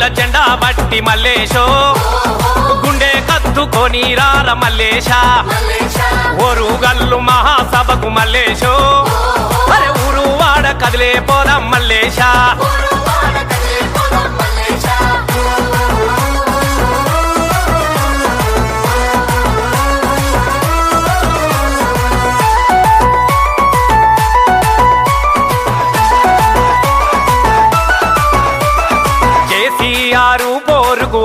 గులాబీల జెండా బట్టి మల్లేశో. గుండె కత్తుకొని రార మల్లేశా. ఒరు గల్లు మహాసభకు మల్లేశో. అరే ఊరు వాడ కదిలే పోదాం మల్లేశా.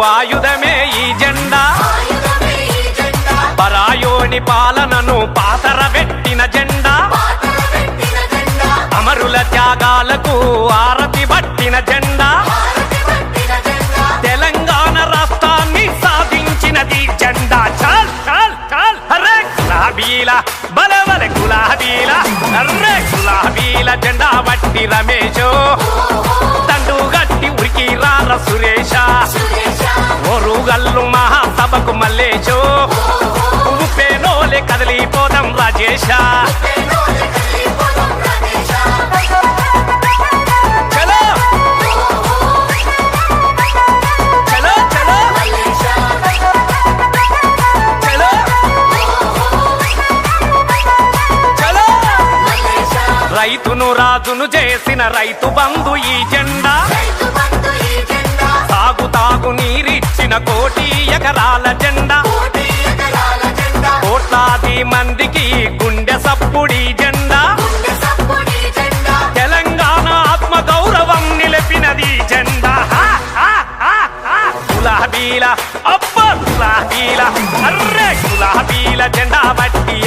ఆయుధమే ఈ జెండా. పరాయోని పాలనను పాతరబెట్టిన జెండా. పాతర పెట్టిన జెండా. అమరుల త్యాగాలకు ఆరతి పట్టిన జెండా. తెలంగాణ రాష్ట్రాన్ని సాధించినది జెండా. చాల్ చాల్ చాల్. అరే గులాబీల బలవల గులాబీల అర్రే గులాబీల జెండా బట్టి రమేష్ తండు గట్టి రైతును రాజును చేసిన రైతు బంధు ఈ జెండా. సాగు తాగు నీరిచ్చిన ఎకరాల కోటి ఎకరాల జెండా. కోట్లాది మందికి గుండె సప్పుడి జెండా. తెలంగాణ ఆత్మ గౌరవం నిలిపినది జెండా. గులాబీల అబ్బ గులాబీల. అర్రే గులాబీల జెండా బట్టి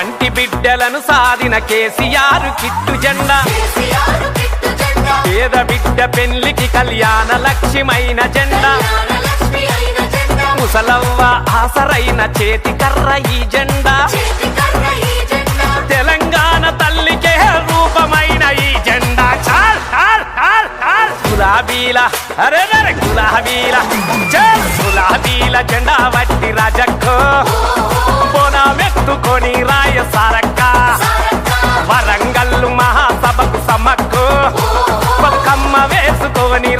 సంటి బిడ్డలను సాధిన కేసీఆర్ కిట్టు జెండా. పేద బిడ్డ పెళ్ళికి కళ్యాణ లక్ష్యమైన జెండా. ముసలవ్వ ఆసరైన చేతి కర్ర ఈ జెండా. తెలంగాణ తల్లికే రూపమైన ఈ జెండా. చాల్ గులాబీల అరే గులాబీల. గులాబీల జెండా వట్టి రాజక్కో. బోనామెత్తుకొని రాయ సారక్క. వరంగల్లు మహాసభకు బతుకమ్మ వేసుకొని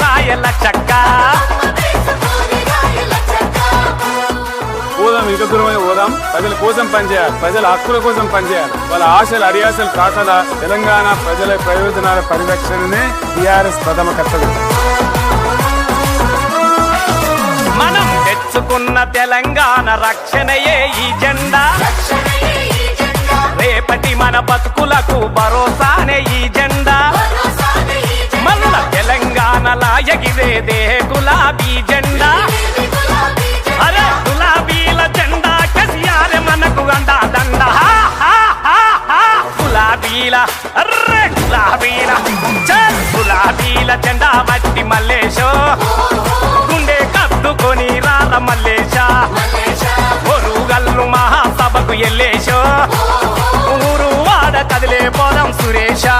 పోదాం ఇంకా దూరమై పోదాం ప్రజల కోసం పనిచేయాలి ప్రజల హక్కుల కోసం పనిచేయాలి. వాళ్ళ ఆశలు అడియాసలు కాకల తెలంగాణ ప్రజల ప్రయోజనాల పరిరక్షణనే టిఆర్ఎస్ ప్రథమ కర్తవ్యం. మనం తెచ్చుకున్న తెలంగాణ రక్షణయే ఈ బతుకులకు భరోసానే ఈ జెండా. మన ఈ జెండా మల్ల ఎగిరేదే గులాబీ జెండా. అరే గులాబీల జెండా కసియారే మనకు అండా దండ. గులాబీల అర్రే గులాబీల. గులాబీల జెండా మట్టి మల్లేశో. గుండె కద్దుకొని రాల మల్లేశా. ఒరుగల్లు మహాసభకు ఎల్లేశో. కదిలే పోదాం సురేషా.